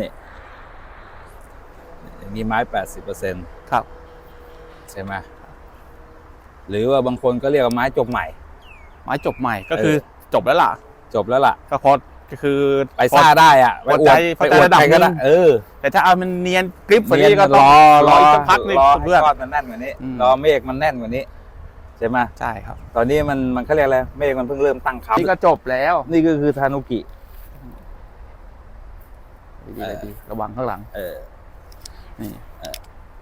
นี่อย่างนี้ไม้แปดสิบเปอร์เซ็นต์ครับ ใช่ไหมหรือว่าบางคนก็เรียกว่าไม้จบใหม่ ไม้จบใหม่ก็คือจบแล้วล่ะ จบแล้วล่ะ ก็พอก็คือไปซ่าได้อะพอใจไปพอใจอวระดับใคก็หนึ่งเออ แต่ถ้าเอามันเนียนกริปกว่านี้ก็รต้องอรออีกสักพักหนึงรอให้เพื่อนก้อนมันแน่นกว่านี้อืมรอเมฆมันแน่นกว่านี้ใช่ไหมใช่ครับ ตอนนี้มันมันเขาเรียกอะไรเมฆมันเพิ่งเริ่มตั้งเขานี่ก็จบแล้ว นี่ก็คือทานุกิ ดีๆดีๆระวังข้างหลัง เออ นี่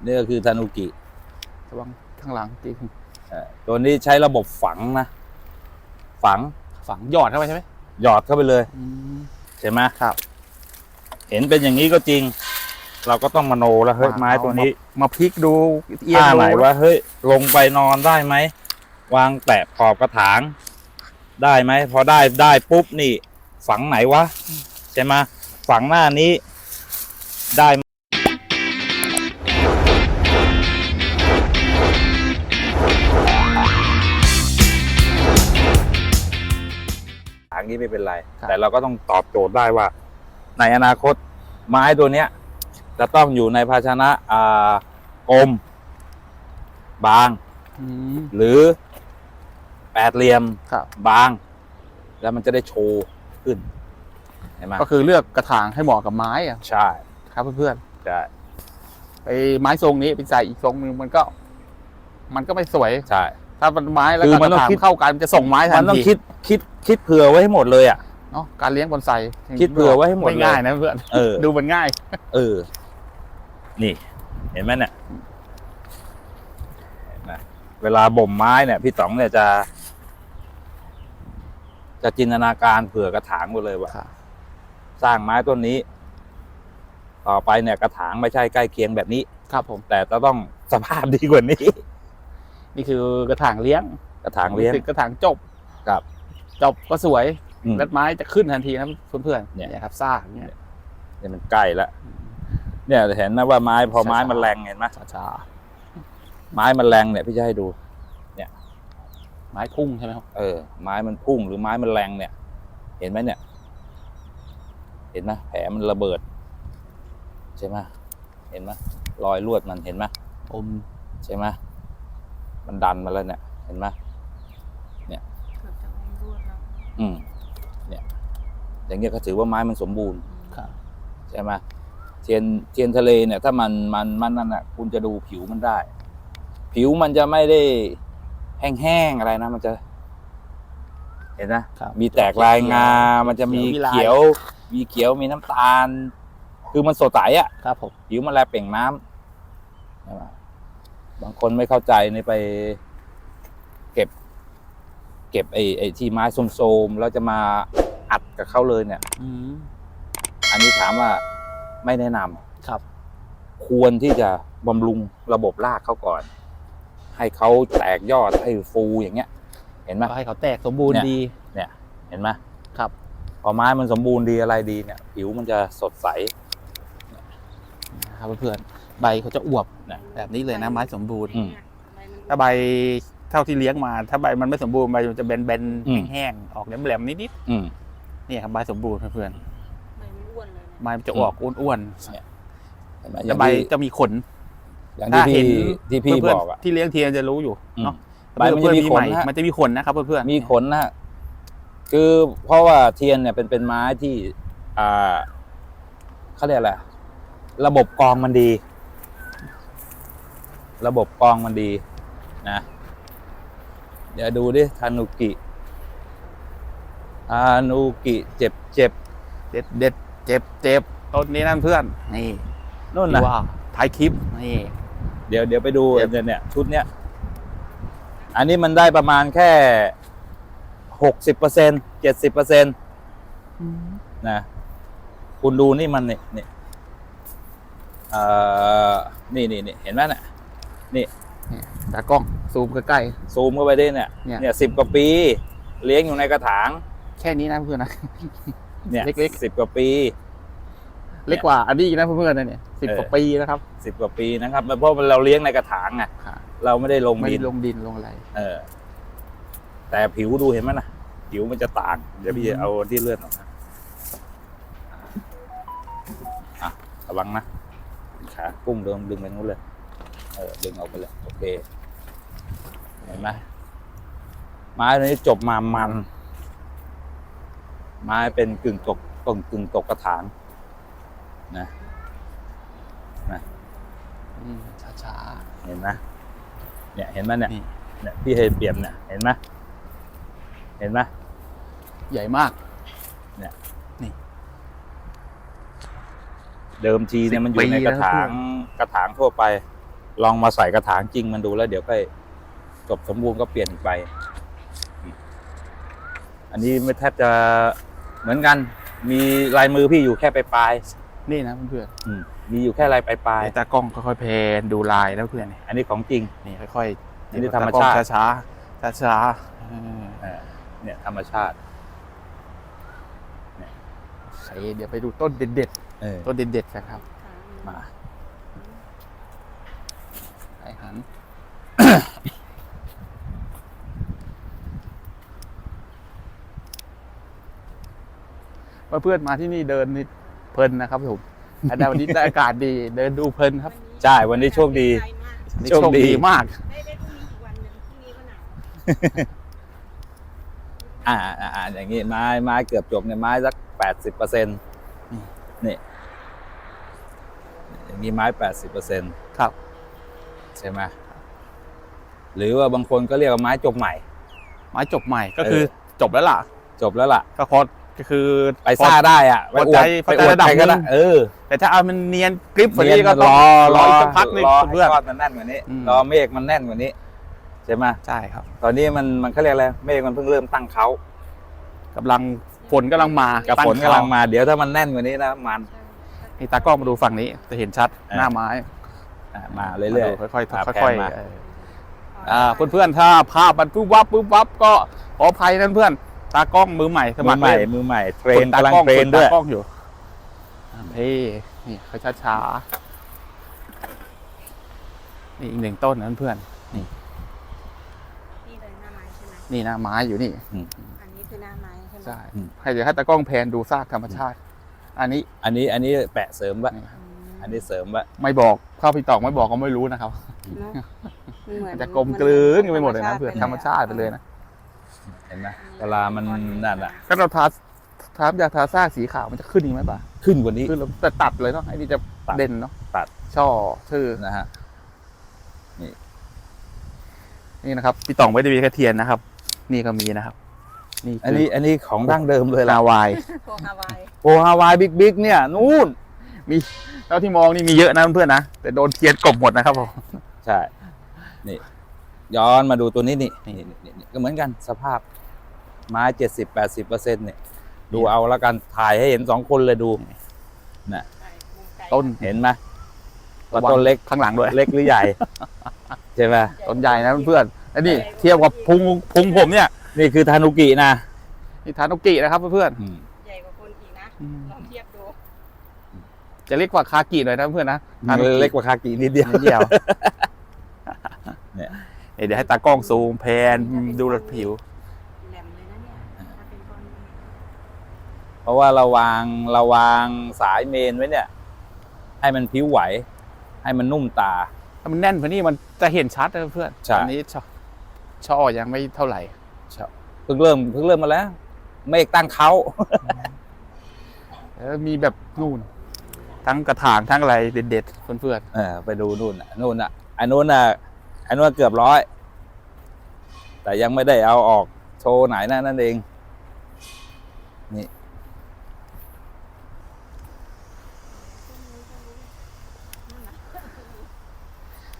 นี่ก็คือทานุกิระวังข้างหลังจริงเออตัวนี้ใช้ระบบฝังนะ ฝังฝังหยอดเข้าไปใช่ไหมหยอดเข้าไปเลย อืม ใช่ไหมครับ เห็นเป็นอย่างนี้ก็จริง เราก็ต้องมโนแล้วเฮ้ยไม้ตัวนี้ มามาพลิกดูเอียงท่าดูไหนว่าเฮ้ยลงไปนอนได้ไหม วางแตะขอบกระถาง ได้ไหมพอได้ได้ปุ๊บนี่ ฝังไหนวะ ใช่ไหม ฝังหน้านี้ได้ไหมทางนี้ไม่เป็นไร แต่เราก็ต้องตอบโจทย์ได้ว่า ในอนาคตไม้ตัวเนี้ย จะต้องอยู่ในภาชนะอ่ากลม บางอืมหรือแปดเหลี่ยมครับบาง แล้วมันจะได้โชว์ขึ้น เห็นไหมก็คือเลือกกระถางให้เหมาะกับไม้อะใช่ครับเพื่อนใช่ๆไอ้ไม้ทรงนี้ไปใส่อีกทรงนึงมันก็ มันก็ไม่สวย ใช่ ถ้ามันไม้แล้วคือก็มันกต้องระถางคิด เข้ากันมันจะส่งไม้ทัมันนต้องทีคิดคิดคิดเผื่อไว้ให้หมดเลยอะ เนาะการเลี้ยงบอนไซคิดเผื่อไว้ให้หมดไม่เลยง่ายนะเพื่อนเออ ดูมันง่าย เออ นี่ เห็นไหมเนี่ยเห็นไหมเวลาบ่มไม้เนี่ย พี่ต๋องเนี่ยจะ จะจินตนาการเผื่อกระถางหมดเลยว่าครับ สร้างไม้ต้นนี้ ต่อไปเนี่ยกระถางไม่ใช่ใกล้เคียงแบบนี้ ครับผม แต่จะต้องสภาพดีกว่านี้ นี่คือกระถางเลี้ยงกระถางเลี้ยงนี่คือกระถางจบครับ จบก็สวยอืมแล้วไม้จะขึ้นทันทีนะเพื่อนๆเนี่ย เนี่ยครับซ่ากเนี่ยเนี่ยมันใกล้แล้วเนี่ยเห็นนะว่าไม้พอไม้ช้าๆมันแรงเห็นไหมช้าไม้มันแรงเนี่ยพี่จะให้ดู ๆไม้พุ่งใช่ไหมครับ เออ ไม้มันพุ่งหรือไม้มันแรงเนี่ย เห็นไหมเนี่ยเห็นไหมแผลมันระเบิด ใช่ไหมเห็นไหมรอยลวดมันเห็นไหมอมใช่ไหมมันดันมาแล้วเนี่ย เห็นไหมเกือบจะอมรวดแล้วอืมเนี่ย อย่างเงี้ยก็ถือว่าไม้มันสมบูรณ์ครับใช่ไหมเทียนเทียนทะเลเนี่ย ถ้ามันมันมันนั่นอะ คุณจะดูผิวมันได้ ผิวมันจะไม่ได้แห้งๆอะไรนะมันจะ เห็นนะครับมีแตกลายงา มันจะมีเขียว มีเขียวมีน้ำตาล คือมันสดใสอะครับผมผิวมันแลเปล่งน้ำใช่ไหมบางคนไม่เข้าใจนี่ไป เก็บ เก็บไอ้ไอ้ที่ไม้โสมๆแล้วจะมาอัดกับเขาเลยเนี่ยอืมอันนี้ถามว่าไม่แนะนำครับ ควรที่จะบำรุงระบบรากเขาก่อน ให้เขาแตกยอดให้ฟูอย่างเงี้ย เห็นไหมก็ให้เขาแตกสมบูรณ์เนี่ยดีเห็นไหมครับพ อไม้มันสมบูรณ์ดีอะไรดีเนี่ย ผิวมันจะสดใสนะครับเพื่อนๆใบเขาจะอวบนะแบบนี้เลยนะไม้สมบูรณ์ อืมใบมันถ้าใบเท่าที่เลี้ยงมา ถ้าใบมันไม่สมบูรณ์ใบมันจะแบนอืมๆแห้งๆออกแหลมๆนิดอืม ๆเนี่ยครับใบสมบูรณ์เพื่อนใบมันอ้วนเลยนะๆใบมันจะออกอ้วนเห็นไหมๆอแต่ย่างใบที่จะมีขน อย่างที่ถ้าเห็พี่น ที่พี่เพื่อนบอกอะ ๆที่เลี้ยงเทียนจะรู้อยู่อืมเนาะใบมันจะมีขนเพื่อๆฮะ มันจะมีขนนะครับเพื่อนๆมีขนนะฮะ คือเพราะว่าเทียนเนี่ยเป็นเป็นไม้ที่อ่าเขาเรียกอะไรระบบกรองมันดี ระบบกรองมันดีนะ เดี๋ยวดูดิทานุกิทานุกิเจ็บเจ็บเด็ดเด็ดเจ็บเจ็บต้นนี้นั่นเพื่อน นี่นู่นที่นะว่าท้ายคลิปนี่เดี๋ยวเดี๋ยวไปดูเจ็บเนี่ยเนี่ยชุดเนี้ยอันนี้มันได้ประมาณแค่ หกสิบเปอร์เซ็นเจ็ดสิบเปอร์เซ็นนะคุณดูนี่มันเนี่ยเนี่ยเอ่อนี่นี่นี่เห็นไหมเนี่ยตากล้องซูมใกล้ซูมเข้าไปได้เนี่ยเนี่ยเนี่ยสิบกว่าปี เลี้ยงอยู่ในกระถางๆแค่นี้นะเพื่อนนะเนี่ยเล็กๆสิบกว่าปีเล็กกว่าอันนี้อีกนะเพื่อนๆนะเนี่ยสิบเออกว่าปีนะครับสิบกว่าปีนะครับเพราะเราเลี้ยงในกระถางไงค่ะเราไม่ได้ลงไม่ดิได้นลงดินลงอะไรเออ แต่ผิวดูเห็นไหมนะผิวมันจะต่าง เดี๋ยวพี่อืมจะเอาที่เลื่อนออกนะอะระวังนะขากุ้งเดิมดึงไปนู้นเลยเออดึงออกไปเลยโอเคเห็นไหมไม้ตัวนี้จบมามัน ไม้เป็นกึ่งตกกึ่งกึ่งตกกระถางนะอืมช้าเห็นไหมเนี่ยเห็นไหมเนี่ยนี่เนี่ยพี่ให้เปรียบเนี่ยเห็นไหม เห็นไหมๆใหญ่มากเดิมทีเนี่ยมันอยู่สิบปีในกระถางแล้วกระถางทั่วไป ลองมาใส่กระถางจริงมันดูแล้วเดี๋ยวค่อยจบสมบูรณ์ก็เปลี่ยนอีกใบอันนี้ไม่แทบจะเหมือนกัน มีลายมือพี่อยู่แค่ปลายนี่นะเพื่อนๆอืมมีอยู่แค่ลายปๆลายไอ้ตากล้องค่อยๆเพนดูลายแล้วเพื่อนนี่ๆอันนี้ของจริงนี่ค่อยๆอันนี้ธรรมชาติตกล้องช้าๆช้าๆ เออเออเนี่ยธรรมชาติใส่เดี๋ยวไปดูต้นเด็ดเออๆต้นเด็ดๆกันครับ มาไอ้หัน เพื่อนๆมาที่นี่เดินนี่เพลินนะครับผมอันนี้วันนี้ได้อากาศดี เดินดูเพลินครับใช่วันนี้โชคดีนี่โชคดี มาก ได้ได้พรุ่งนี้อีกวันหนึ่งพรุ่งนี้ก็หนาว อ่าอ่าอ่าอย่างงี้ไม้ไม้เกือบจบเนี่ยไม้สักแปดสิบเปอร์เซ็นต์นี่อย่างนี้ไม้แปดสิบเปอร์เซ็นต์ครับ ใช่ไหมหรือว่าบางคนก็เรียกว่าไม้จบใหม่ ไม้จบใหม่ก็คือจบแล้วล่ะ จบแล้วล่ะ ก็พอก็คือไปซ่าได้อะไปพออใจวดพอไปใจอวดระดับใครก็หนึ่ได้งเออ แต่ถ้าเอามันเนียนกริปกว่านี้เนียนก็ต้องรอรออีกสักพักหนึ่งรอเพื่อนให้ก้อนมันแน่นกว่านี้อืมรอเมฆมันแน่นกว่านี้ ใช่ไหมใช่ครับ ตอนนี้มันมันเขาเรียกอะไรเมฆมันเพิ่งเริ่มตั้งเขากำลังฝนกำลังมากับตั้ฝนกำลังเขมาเดี๋ยวถ้ามันแน่นกว่านี้นะมัน นี่ตากล้องมาดูฝั่งนี้จะเห็นชัดอ่าหน้าไม้อะมาเรื่อยมาดูค่อยอ่าๆแพนค่อยมาๆเอออ่าเพื่อนๆถ้าภาพมันปุ๊บวับปุ๊บวับก็ขออภัยนั่นเพื่อนตากล้องมือใหม่สๆมืมัอครใหม่เล่น มือใหม่เทรฝึนกตากำลังกล้องเทรฝึนกด้ตาวยกล้องอยู่อ่าเพ่นี่ค่อยช้าๆนี่อีกหนึ่งต้นนั้นเพื่อน นี่เลยหน้าไม้ใช่ไหม นี่หน้าไม้อยู่นี่อันนี้คือหน้าไม้ใช่ไหมใช่ให้เดี๋ยวให้ตากล้องแพนดูซากธรรมชาติ อันนี้อันนี้อันนี้แปะเสริมวะนี่ครับมอันนี้เสริมวะไม่บอกเข้าพี่ตอกไม่บอกก็ไม่รู้นะครับเนอะเหมือมันนจะกลมกลืนกันไปหมดเลยนะเพื่อนธรรมชาติไปเลยนะเห็นไหมเวลามันนั่นอะถ้าเราทาทาอยากทาซากสีขาวมันจะขึ้นอีกไหมป่ะขึ้นกว่านี้ขึ้นแล้วแต่ตัดเลยเนาะไอ้นี่จะตัดเด่นเนาะตัดช่อชื่อนะฮะนี่นะครับพี่ต่องไม่ได้มีแค่เทียนนะครับ นี่ก็มีนะครับ นี่อันนี้อันนี้ของดั้งเดิมเลยลาละวายโคฮาวายโอฮาวายบิ๊กบิ๊กเนี่ยนู่นแล้วที่มองนี่มีเยอะนะเพื่อนๆนะแต่โดนเทียนกลบหมดนะครับผมใช่นี่ย้อนมาดูตัวนี้นี่นี่นี่นี่นี่ก็เหมือนกันสภาพไม้เจ็ดสิบแปดสิบเปอร์เซ็นต์เนี่ยดูเอาแล้วกันถ่ายให้เห็นสองคนเลยดูน่ะใช่มุมไกลต้นเห็นไหมว่าต้นเล็กข้างหลังด้วยเล็กหรือใหญ่ ใช่ไหมต้นใหญ่นะเพื่อน ๆแล้วนี่เทียบกับพุงพุงผมเนี่ย นี่คือทานุกินะนี่ทานุกินะครับเพื่อนอืมใหญ่กว่าคนอีกนะๆอืมลองเทียบดูจะเล็กกว่าคากิหน่อยนะเพื่อนนะทานุเล็กกว่าคากินิดเดียวนิดเดียวเนี่ยเดี๋ยวให้ตากล้องซูมแพนดูรถผิวแหลมเลยนะเนี่ยถ้าเป็นก้อนนี้เพราะว่าเราวางเราวางสายเมนไว้เนี่ย ให้มันผิวไหว ให้มันนุ่มตา ถ้ามันแน่นกว่านี้มันจะเห็นชัดนะเพื่อนใช่อันนี้ ช่อช่อยังไม่เท่าไหร่เพิ่งเริ่มเพิ่งเริ่มมาแล้ว เมฆตั้งเขาแล้วมีแบบนู่น ทั้งกระถางทั้งอะไรเด็ดๆเพื่อนเออไปดูนู่นน่ะนู่นน่ะอันนู้นน่ะอันนู้นเกือบร้อย แต่ยังไม่ได้เอาออกโชว์ไหนนั่นนั่นเอง นี่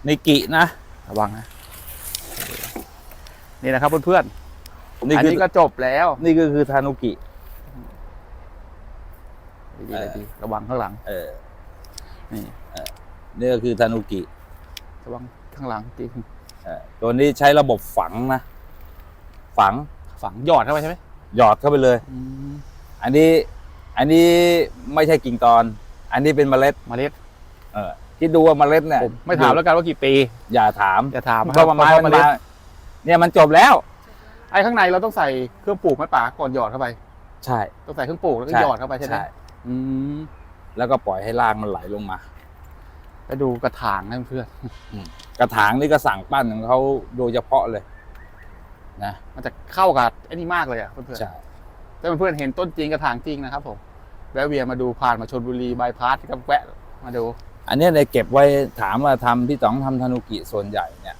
นิกินะ ๆระวังนะ นี่นะครับเพื่อนๆนี่อันคือนี้ก็จบแล้วนี่ก็คือทานุกิ ดีๆดีๆระวังข้างหลัง เออนี่นี่ก็คือทานุกิระวังข้างหลังจริงเออตัวนี้ใช้ระบบฝังนะ ฝังฝังหยอดเข้าไปใช่ไหมหยอดเข้าไปเลย อืมอันนี้ อันนี้ไม่ใช่กิ่งตอน อันนี้เป็นเมล็ด เมล็ดเออคิดดูว่าเมล็ดเนี่ยผมไม่ถามแล้วกันว่ากี่ปีอย่าถามจะถามเพราะว่าไม้เพมันเมล็ดมา เนี่ยมันจบแล้ว ไอ้ข้างในเราต้องใส่เครื่องปลูกไหมป่าก่อนหยอดเข้าไปใช่ต้องใส่เครื่องปลูกแล้วก็ใช่หยอดเข้าไปใช่ไหมใช่อืมแล้วก็ปล่อยให้รากมันไหลลงมาไปดูกระถางนะเพื่อนกระถางนี่ก็สั่งปั้นของเขาโดยเฉพาะเลย นะมันจะเข้ากับไอ้นี่มากเลยอะเพื่อนใช่ๆถ้าเพื่อนๆเห็นต้นจริงกระถางจริงนะครับผมแวะเวียนมาดูผ่านมาชนบุรีบายพาสก็แวะมาดู อันเนี้ยในเก็บไว้ถามว่าทำพี่ต๋องทำธนุกิส่วนใหญ่เนี่ย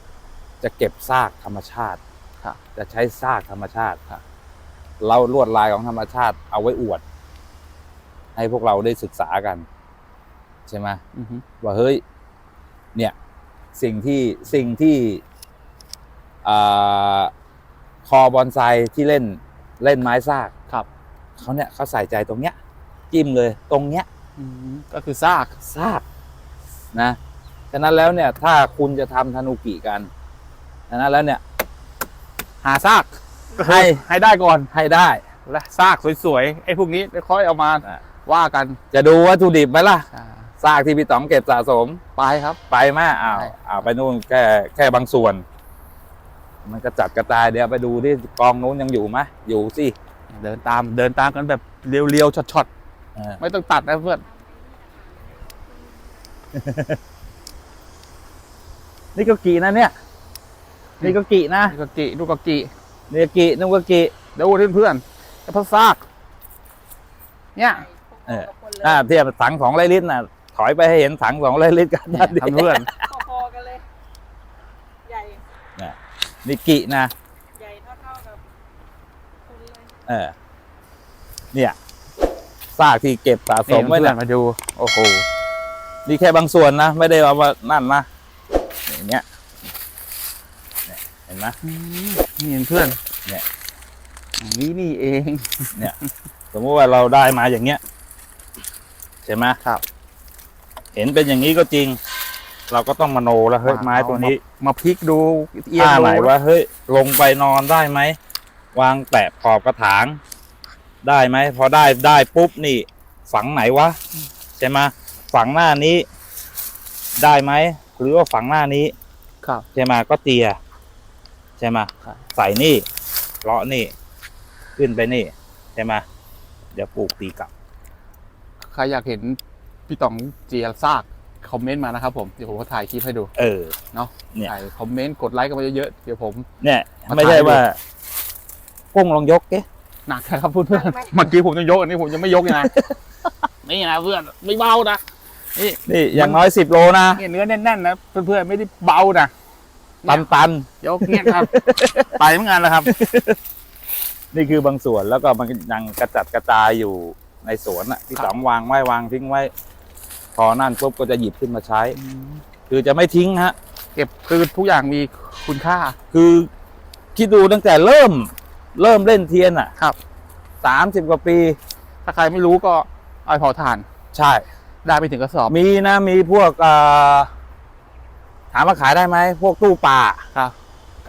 จะเก็บซากธรรมชาติ ครับ จะใช้ซากธรรมชาติครับเราลวดลายของธรรมชาติเอาไว้อวด ให้พวกเราได้ศึกษากัน ใช่ไหมอือฮึว่าเฮ้ย เนี่ย สิ่งที่สิ่งที่อ่าคอบอนไซที่เล่นเล่นไม้ซากครับ เขาเนี่ยเขาใส่ใจตรงเนี้ย จิ้มเลย ตรงเนี้ย อืมก็คือซาก ซากนะ ฉะนั้นแล้วเนี่ย ถ้าคุณจะทำธนุกิกัน ฉะนั้นแล้วเนี่ยหาซากให้ให้ได้ก่อนให้ได้และซากสวยๆไอ้พวกนี้ค่อยเอามาอะว่ากันจะดูวัตถุดิบไหมล่ะอ่าซากที่พี่ต๋องเก็บสะสมไปครับ ไปไหมาอ้าวไปอ้าวไปนู่นแค่แค่บางส่วน มันกระจัดกระจายเดี๋ยวไปดูที่กองนู้นยังอยู่ไหมอยู่สิเดินตามเดินตามกันแบบเรียวๆช็อตเออๆไม่ต้องตัดนะเพื่อนนี่ก็กีนะเนี่ย นี่ก็กีนะดูกกิดูกกินี่ก็กีนึกว่ากีเดี๋ยวเพื่อนๆจะพัซาก เนี่ยเออพอๆกับคนเลยอ่าเทียบถังสองร้อยลิตรน่ะ ถอยไปให้เห็นถังสองร้อยลิตรกันเนี่ยดิเพื่อนพอๆกันเลยใหญ่นี่กีนะใหญ่เท่าๆกับคนเลยเออเนี่ยซากที่เก็บสะสนี่มไว้เพื่อเนี่ยนมาดู โอ้โหนี่แค่บางส่วนนะ ไม่ได้เอามานั่นนะอย่างเงี้ยเนี่ยเห็นไหมนี่เพื่อนเนี่ยอย่างนี้นี่เองสมมติว่าเราได้มาอย่างเงี้ยใช่ไหมครับ เห็นเป็นอย่างนี้ก็จริง เราก็ต้องมโนแล้วเฮ้ยไม้ตัวนี้ มาพลิกดูเอียงท่าดูไหนว่าเฮ้ยลงไปนอนได้ไหมวางแตะขอบกระถาง ได้ไหมพอได้ได้ปุ๊บนี่ ฝังไหนวะใช่ไหมฝังหน้านี้ ได้ไหมหรือว่าฝังหน้านี้ ครับใช่ไหมก็เตีย ใช่ไหมครับใส่นี่เลาะนี่ ขึ้นไปนี่ ใช่ไหมเดี๋ยวปลูกตีกลับ ใครอยากเห็นพี่ต๋องเจียซากคอมเมนต์มานะครับผม เดี๋ยวผมก็ถ่ายคลิปให้ดู เออ เนาะเนี่ยถ่ายคอมเมนต์กดไลค์กันมาเยอะๆ เดี๋ยวผม เนี่ยมาไม่ใช่ถ่ายดูว่ากุ้งลองยกเอ๊ะหนักนะครับเพื่อนๆเมื่อกี้ผมยังยกอันนี้ผมยังไม่ยกเลยนะ นี่นะเพื่อนไม่เบานะ นี่นี่อย่างน้อยสิบโลนะเนี่ยเนื้อแน่นๆนะเพื่อนๆไม่ได้เบานะ ตันตันยกเนี่ยครับ ไปเหมือนกันนะครับๆนี่คือบางส่วนแล้วก็มันยังกระจัดกระจายอยู่ในสวนอะที่ครับสองวางไว้วางทิ้งไว้ พอนั่นปุ๊บก็จะหยิบขึ้นมาใช้ คือจะไม่ทิ้งฮะ เก็บคือทุกอย่างมีคุณค่า คือคิดดูตั้งแต่เริ่ม เริ่มเล่นเทียนอะครับ สามสิบกว่าปี ถ้าใครไม่รู้ก็เอาไปเผาถ่าน ใช่ ได้ไปถึงกระสอบ มีนะมีพวกเอ่อถามว่าขายได้ไหมพวกตู้ปลาครับ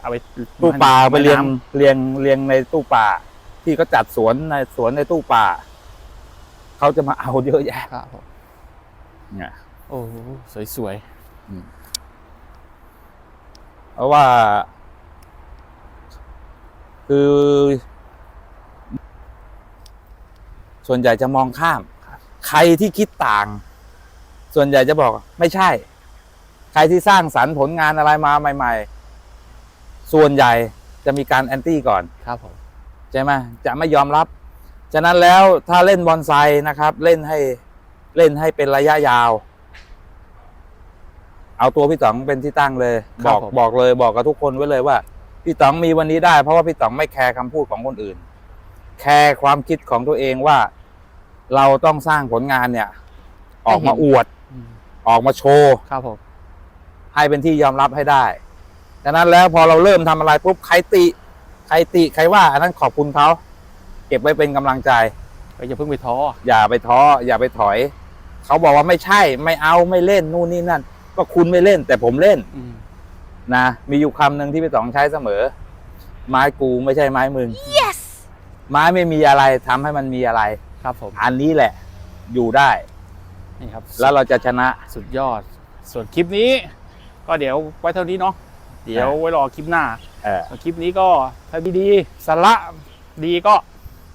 เอาไปตู้ปลาไปเรียงน้เรียงเรียงในตู้ปลาที่เขาจัดสวนในสวนในตู้ปลาเขาจะมาเอาเยอะแยะำครับผมเนี่ยโอ้โหสวยเพราะว่า คือ ส่วนใหญ่จะมองข้าม ใครที่คิดต่าง ส่วนใหญ่จะบอกไม่ใช่ใค รที่สร้างสรรค์ผลงานอะไรมาใหม่ ๆ ส่วนใหญ่จะมีการแอนตี้ก่อนๆครับผมใช่ไหมจะไม่ยอมรับ ฉะนั้นแล้วถ้าเล่นบอนไซนะครับ เล่นให้เล่นให้เป็นระยะยาว เอาตัวพี่ต๋องเป็นที่ตั้งเลย บอกบอกเลยบอกกับทุกคนไว้เลยว่า พี่ต๋องมีวันนี้ได้ เพราะว่าพี่ต๋องไม่แคร์คำพูดของคนอื่น แคร์ความคิดของตัวเองว่า เราต้องสร้างผลงานเนี่ย ออกมาอวดอืมออกมาโชว์ครับผม ให้เป็นที่ยอมรับให้ได้ดังนั้นแล้วพอเราเริ่มทำอะไรปุ๊บใครติใครติใครว่าอันนั้นขอบคุณเขาเก็บไว้เป็นกำลังใจก็อย่าเพิ่งไปท้ออย่าไปท้ออย่าไปถอย เขาบอกว่าไม่ใช่ไม่เอาไม่เล่นนู่นนี่นั่น ก็คุณไม่เล่น แต่ผมเล่นอืมนะมีอยู่คำหนึ่งที่พี่ต๋องใช้เสมอ ไม้กูไม่ใช่ไม้มึง yes ไม้ไม่มีอะไรทำให้มันมีอะไรครับผมอันนี้แหละอยู่ได้นี่ครับ แล้วเราจะชนะสุดยอด ส่วนคลิปนี้ ก็เดี๋ยวไว้เท่านี้เนาะเดี๋ยวไว้รอคลิปหน้าเออคลิปนี้ก็ถ้าดีๆสาระดีก็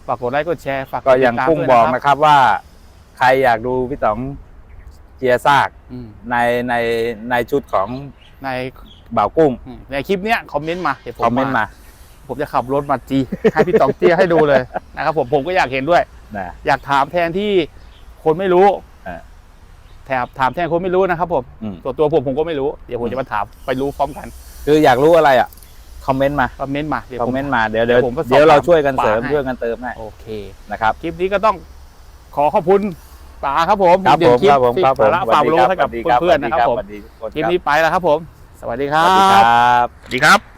ฝากกดไลค์กดแชร์ฝากก็อย่างติดตามกุ้งด้วยบอกนะนะครับว่า ใครอยากดูพี่ต๋องเจียซากอืมในในในชุดของในบ่าวกุ้งอืมในคลิปเนี้ยคอมเมนต์มาเดี๋ยวผคอมเมนต์มา ผมจะขับรถมาจีให้พี่ตองเจี้ยให้ดูเลยนะครับผมผมก็อยากเห็นด้วยนะอยากถามแทนที่คนไม่รู้อ่า แถบถามแทนคนไม่รู้นะครับผมอืมตัวตัวผมผมก็ไม่รู้เดี๋ยวผมอืมจะมาถามไปรู้พร้อมกันคืออยากรู้อะไรอะ คอมเมนต์มา คอมเมนต์มาเดี๋ยวคอผม มเมนต์มา เดี๋ยวเดี๋ยวเดี๋ยวผมก็สอบเดี๋ยวเราถามช่วยกันเสริมป๋าให้ ช่วยกันเติมให้โอเค นะครับ คลิปนี้ก็ต้องขอขอบคุณป๋าครับผมครับเดี๋ผยวมคลิปครับผมที่ครับผมสาระความรู้ให้กับสวัสดีเพื่อนๆนะครับผมสวัสดีทุกคนคลิปรับนี้ไปแล้วครับผม สวัสดีคสรัวัสดีบครับสวัสดีครับ